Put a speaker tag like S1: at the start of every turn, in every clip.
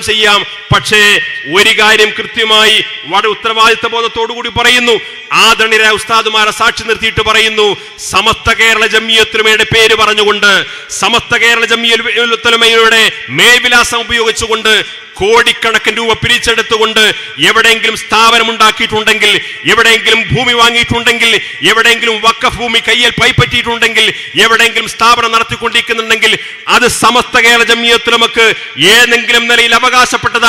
S1: ചെയ്യാം. പക്ഷേ ഒരു കാര്യം കൃത്യമായി വളരെ ഉത്തരവാദിത്ത ബോധത്തോടുകൂടി പറയുന്നു. ആദരണീയ ഉസ്താദുമാരെ സാക്ഷി നിർത്തിയിട്ട് പറയുന്നു സമസ്ത കേരള ജമിയത്തുലമയുടെ പേര് പറഞ്ഞുകൊണ്ട് സമസ്ത കേരള ജമിയത്തുലമയുടെ മേൽവിലാസം ഉപയോഗിച്ചുകൊണ്ട് കോടിക്കണക്കിന് രൂപ പിരിച്ചെടുത്തുകൊണ്ട് എവിടെയെങ്കിലും സ്ഥാപനം ഉണ്ടാക്കിയിട്ടുണ്ടെങ്കിൽ എവിടെയെങ്കിലും ഭൂമി വാങ്ങിയിട്ടുണ്ടെങ്കിൽ എവിടെയെങ്കിലും വക്ക ഭൂമി കയ്യിൽ പൈപ്പറ്റിയിട്ടുണ്ടെങ്കിൽ എവിടെയെങ്കിലും സ്ഥാപനം നടത്തിക്കൊണ്ടിരിക്കുന്നുണ്ടെങ്കിൽ അത് സമസ്ത കേരള ജമിയത്തുലമക്ക് ഏതെങ്കിലും നിലയിൽ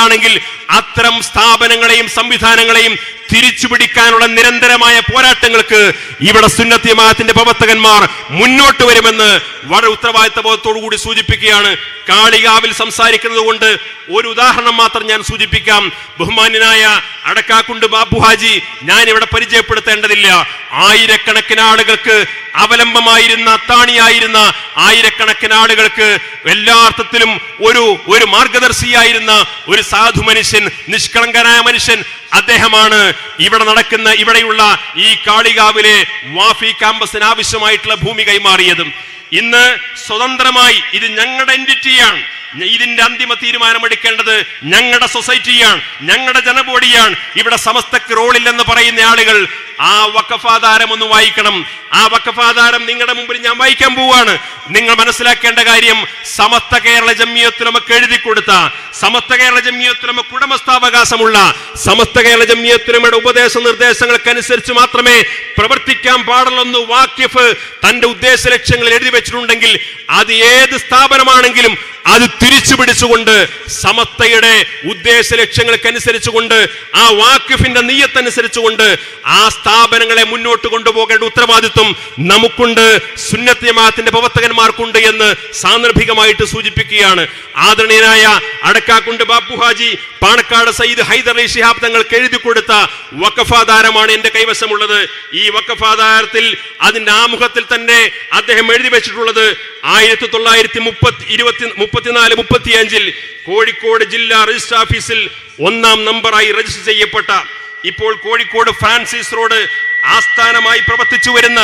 S1: അവകാശപ്പെട്ടതാണെങ്കിൽ അത്തരം സ്ഥാപനങ്ങളെയും സംവിധാനങ്ങളെയും തിരിച്ചു പിടിക്കാനുള്ള നിരന്തരമായ പോരാട്ടങ്ങൾക്ക് ഇവിടെ സുന്നത്തി ജമാഅത്തിന്റെ പ്രവർത്തകന്മാർ മുന്നോട്ട് വരുമെന്ന് വളരെ ഉത്തരവാദിത്ത ബോധത്തോടു കൂടി സൂചിപ്പിക്കുകയാണ്. കാളികാവിൽ സംസാരിക്കുന്നത് കൊണ്ട് ഒരു ഉദാഹരണം മാത്രം ഞാൻ സൂചിപ്പിക്കാം. ബഹുമാന്യനായ അടക്കാക്കുണ്ട് ബാബു ഹാജി ഞാൻ ഇവിടെ പരിചയപ്പെടുത്തേണ്ടതില്ല. ആയിരക്കണക്കിന് ആളുകൾക്ക് അവലംബമായിരുന്ന അത്താണിയായിരുന്ന ആയിരക്കണക്കിന് ആളുകൾക്ക് എല്ലാ അർത്ഥത്തിലും ഒരു ഒരു മാർഗദർശിയായിരുന്ന ഒരു സാധു മനുഷ്യൻ നിഷ്കളങ്കനായ മനുഷ്യൻ അദ്ദേഹമാണ് ഇവിടെ നടക്കുന്ന ഇവിടെയുള്ള ഈ കാളികാവിലെ വാഫി ക്യാമ്പസിന് ആവശ്യമായിട്ടുള്ള ഭൂമി കൈമാറിയതും. ഇന്ന് സ്വതന്ത്രമായി ഇത് ഞങ്ങളുടെ എന്റിറ്റിയാണ് ഇതിന്റെ അന്തിമ തീരുമാനമെടുക്കേണ്ടത് ഞങ്ങളുടെ സൊസൈറ്റിയാണ് ഞങ്ങളുടെ ജനബോഡിയാണ്. ഇവിടെ സമസ്തക്ക് റോളില്ലെന്ന് പറയുന്ന ആളുകൾ ആ വക്കഫാധാരം ഒന്ന് വായിക്കണം. ആ വക്കഫാധാരം നിങ്ങളുടെ മുമ്പിൽ ഞാൻ വായിക്കാൻ പോവാണ്. നിങ്ങൾ മനസ്സിലാക്കേണ്ട കാര്യം സമസ്ത കേരള ജമ്മിയത്തുലമക്ക് എഴുതി കൊടുത്ത സമസ്ത കേരള ജമ്മിയത്തുലമക്ക് ഉടമസ്ഥാവകാശമുള്ള സമസ്ത കേരള ജമ്മിയത്തുലമയുടെ ഉപദേശ നിർദ്ദേശങ്ങൾക്കനുസരിച്ച് മാത്രമേ പ്രവർത്തിക്കാൻ പാടുള്ളൂ വാക്യഫ് തന്റെ ഉദ്ദേശ ലക്ഷ്യങ്ങൾ എഴുതി വെച്ചിട്ടുണ്ടെങ്കിൽ അത് ഏത് സ്ഥാപനമാണെങ്കിലും അത് തിരിച്ചു പിടിച്ചുകൊണ്ട് സമത്തയുടെ ഉദ്ദേശ ലക്ഷ്യങ്ങൾക്കനുസരിച്ചുകൊണ്ട് ആ വാക്കിഫിന്റെ നീയത്തനുസരിച്ചുകൊണ്ട് ആ സ്ഥാപനങ്ങളെ മുന്നോട്ട് കൊണ്ടുപോകേണ്ട ഉത്തരവാദിത്വം നമുക്കുണ്ട് സുന്നത്ത് ജമാഅത്തിന്റെ പ്രവർത്തകന്മാർക്കുണ്ട് എന്ന് സാന്ദർഭികമായിട്ട് സൂചിപ്പിക്കുകയാണ്. ആദരണീയനായ അടക്കാക്കുണ്ട് ബാബുഹാജി ഹാജി പാണക്കാട് സയ്യിദ് ഹൈദർ അലി ഷിഹാബ് തങ്ങൾക്ക് എഴുതി കൊടുത്ത വക്കഫാധാരമാണ് എന്റെ കൈവശമുള്ളത്. ഈ വക്കഫാധാരത്തിൽ അതിന്റെ ആമുഖത്തിൽ തന്നെ അദ്ദേഹം എഴുതി വെച്ചിട്ടുള്ളത് ആയിരത്തി തൊള്ളായിരത്തി മുപ്പത്തി ഇരുപത്തി മുപ്പത്തിനാല് മുപ്പത്തിയഞ്ചിൽ കോഴിക്കോട് ജില്ലാ രജിസ്റ്റർ ഓഫീസിൽ ഒന്നാം നമ്പറായി രജിസ്റ്റർ ചെയ്യപ്പെട്ട ഇപ്പോൾ കോഴിക്കോട് ഫ്രാൻസിസ് റോഡ് ആസ്ഥാനമായി പ്രവർത്തിച്ചു വരുന്ന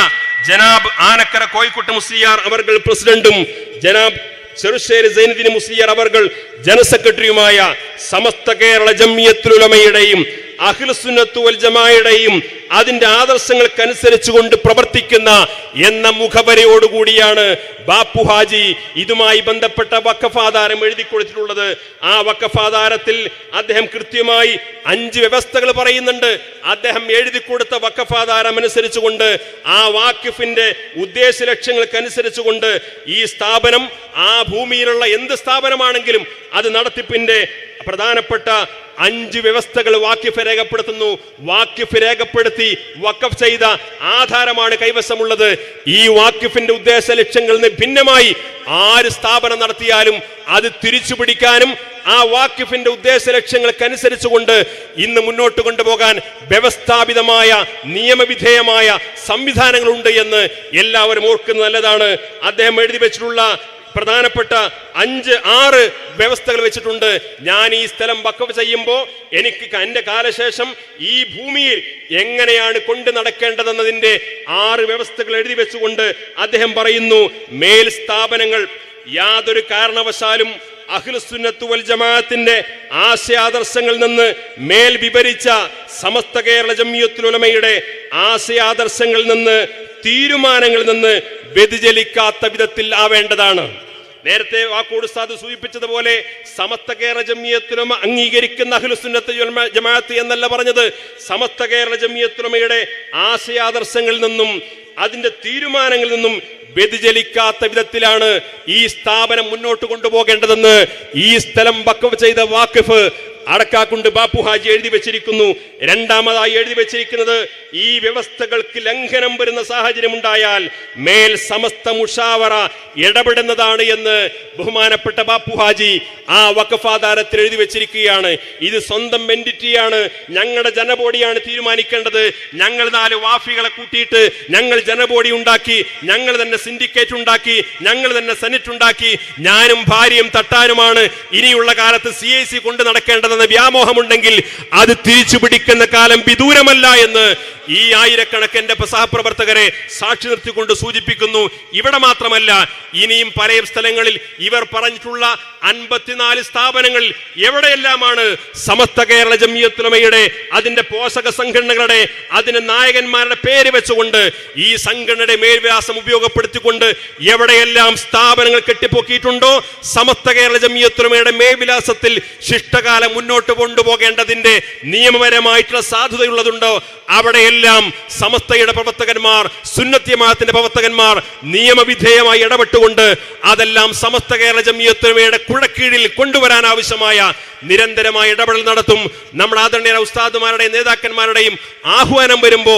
S1: ജനാബ് ആനക്കര കോഴിക്കോട്ട് മുസ്ലിയാർ അവർ പ്രസിഡന്റും ജനാബ് ചെറുശ്ശേരി സൈനുദ്ദീൻ മുസ്ലിയാർ അവർ ജനറൽ സെക്രട്ടറിയുമായ സമസ്ത കേരള ജമ്മിയത്തുലമയുടെയും അഖിൽസുന്നത്തു വൽ ജമായുടെയും അതിന്റെ ആദർശങ്ങൾക്കനുസരിച്ചുകൊണ്ട് പ്രവർത്തിക്കുന്ന എന്ന മുഖവരയോടുകൂടിയാണ് ബാപ്പു ഹാജി ഇതുമായി ബന്ധപ്പെട്ട വക്കഫാധാരം എഴുതി കൊടുത്തിട്ടുള്ളത്. ആ വക്കഫാധാരത്തിൽ അദ്ദേഹം കൃത്യമായി അഞ്ച് വ്യവസ്ഥകൾ പറയുന്നുണ്ട്. അദ്ദേഹം എഴുതി കൊടുത്ത വക്കഫാധാരം അനുസരിച്ചുകൊണ്ട് ആ വാക്കിഫിന്റെ ഉദ്ദേശ ലക്ഷ്യങ്ങൾക്കനുസരിച്ച് കൊണ്ട് ഈ സ്ഥാപനം ആ ഭൂമിയിലുള്ള എന്ത് സ്ഥാപനമാണെങ്കിലും അത് നടത്തിപ്പിന്റെ പ്രധാനപ്പെട്ട അഞ്ച് വ്യവസ്ഥകൾ വാക്യഫ് രേഖപ്പെടുത്തുന്നു. വാക്യഫ് രേഖപ്പെടുത്തി വക്കഫ് ചെയ്ത ആധാരമാണ് കൈവശമുള്ളത്. ഈ വാക്യഫിന്റെ ഉദ്ദേശ ലക്ഷ്യങ്ങളിൽ നിന്ന് ഭിന്നമായി ആര് സ്ഥാപനം നടത്തിയാലും അത് തിരിച്ചു പിടിക്കാനും ആ വാക്യഫിന്റെ ഉദ്ദേശ ലക്ഷ്യങ്ങൾക്കനുസരിച്ചുകൊണ്ട് ഇന്ന് മുന്നോട്ട് കൊണ്ടുപോകാൻ വ്യവസ്ഥാപിതമായ നിയമവിധേയമായ സംവിധാനങ്ങളുണ്ട് എന്ന് എല്ലാവരും ഓർക്കുന്നത് നല്ലതാണ്. അദ്ദേഹം എഴുതി വെച്ചിട്ടുള്ള പ്രധാനപ്പെട്ട അഞ്ച് ആറ് വ്യവസ്ഥകൾ വെച്ചിട്ടുണ്ട്. ഞാൻ ഈ സ്ഥലം വക്കവ് ചെയ്യുമ്പോൾ എനിക്ക് എന്റെ കാലശേഷം ഈ ഭൂമിയിൽ എങ്ങനെയാണ് കൊണ്ടു നടക്കേണ്ടതെന്നതിന്റെ ആറ് വ്യവസ്ഥകൾ എഴുതി വെച്ചുകൊണ്ട് അദ്ദേഹം പറയുന്നു മേൽ സ്ഥാപനങ്ങൾ യാതൊരു കാരണവശാലും അഖിൽസുന്നത്തു വൽ ജമാഅത്തിന്റെ ആശയാദർശങ്ങളിൽ നിന്ന് മേൽ വിവരിച്ച സമസ്ത കേരള ജമ്മിയത്തുലമയുടെ ആശയാദർശങ്ങളിൽ നിന്ന് തീരുമാനങ്ങളിൽ നിന്ന് വ്യതിചലിക്കാത്ത വിധത്തിൽ ആവേണ്ടതാണ്. നേരത്തെ വാക്കോട് സാദ് സൂചിപ്പിച്ചതുപോലെ സമസ്ത കേരള ജമിയത്തുലമ അംഗീകരിക്കുന്ന അഖിലുസുന്നത്ത് ജമ- ജമാഅത്ത് എന്നല്ല പറഞ്ഞത്. സമസ്ത കേരള ജമിയത്തുലമയുടെ ആശയാദർശങ്ങളിൽ നിന്നും അതിന്റെ തീരുമാനങ്ങളിൽ നിന്നും വ്യതിചലിക്കാത്ത വിധത്തിലാണ് ഈ സ്ഥാപനം മുന്നോട്ട് കൊണ്ടുപോകേണ്ടതെന്ന് ഈ സ്ഥലം വക്കവ് ചെയ്ത വാക്കിഫ് അടക്കാക്കുണ്ട് ബാപ്പു ഹാജി എഴുതി വെച്ചിരിക്കുന്നു. രണ്ടാമതായി എഴുതി വെച്ചിരിക്കുന്നത് ഈ വ്യവസ്ഥകൾക്ക് ലംഘനം വരുന്ന സാഹചര്യം ഉണ്ടായാൽ മേൽ സമസ്ത മുഷാവറ ഇടപെടുന്നതാണ് എന്ന് ബഹുമാനപ്പെട്ട ബാപ്പു ഹാജി ആ വക്കഫാധാരത്തിൽ എഴുതി വെച്ചിരിക്കുകയാണ്. ഇത് സ്വന്തം എന്റിറ്റിയാണ് ഞങ്ങളുടെ ജനബോഡിയാണ് തീരുമാനിക്കേണ്ടത്. ഞങ്ങൾ നാല് വാഫികളെ കൂട്ടിയിട്ട് ഞങ്ങൾ ജനബോഡി ഉണ്ടാക്കി ഞങ്ങൾ തന്നെ സിൻഡിക്കേറ്റ് ഉണ്ടാക്കി ഞങ്ങൾ തന്നെ സെനറ്റ് ഉണ്ടാക്കി. ഞാനും ഭാര്യയും തട്ടാനുമാണ് ഇനിയുള്ള കാലത്ത് സി ഐ സി കൊണ്ട് നടക്കേണ്ടതെന്ന വ്യാമോഹമുണ്ടെങ്കിൽ അത് തിരിച്ചു പിടിക്കുന്ന കാലം വിദൂരമല്ല എന്ന് ഈ ആയിരക്കണക്കിന് എന്റെ സഹപ്രവർത്തകരെ സാക്ഷി നിർത്തിക്കൊണ്ട് സൂചിപ്പിക്കുന്നു. ഇവിടെ മാത്രമല്ല ഇനിയും പല സ്ഥലങ്ങളിൽ ഇവർ പറഞ്ഞിട്ടുള്ള അൻപത്തിനാല് സ്ഥാപനങ്ങൾ എവിടെയെല്ലാമാണ് സമസ്ത കേരള ജമിയത്തുലമയുടെ അതിന്റെ പോഷക സംഘടനകളുടെ അതിന്റെ നായകന്മാരുടെ പേര് വെച്ചുകൊണ്ട് ഈ സംഘടനയുടെ മേൽവിലാസം ഉപയോഗപ്പെടുത്തിക്കൊണ്ട് എവിടെയെല്ലാം സ്ഥാപനങ്ങൾ കെട്ടിപ്പൊക്കിയിട്ടുണ്ടോ സമസ്ത കേരള ജമിയത്തുലമയുടെ മേവിലാസത്തിൽ ശിഷ്ടകാലം മുന്നോട്ട് കൊണ്ടുപോകേണ്ടതിന്റെ നിയമപരമായിട്ടുള്ള സാധ്യതയുള്ളതുണ്ടോ അവിടെയെല്ലാം സമസ്തയുടെ പ്രവർത്തകന്മാർ സുന്നത്യമാത്തിന്റെ പ്രവർത്തകന്മാർ നിയമവിധേയമായി ഇടപെട്ടുകൊണ്ട് അതെല്ലാം സമസ്ത കേരള ജമിയത്തുലമയുടെ കുഴക്കീഴിൽ കൊണ്ടുവരാൻ ആവശ്യമായ നിരന്തരമായ ഇടപെടൽ നടത്തും. നമ്മൾ ആദരണീയ ഉസ്താദുമാരുടെയും നേതാക്കന്മാരുടെയും ആഹ്വാനം വരുമ്പോ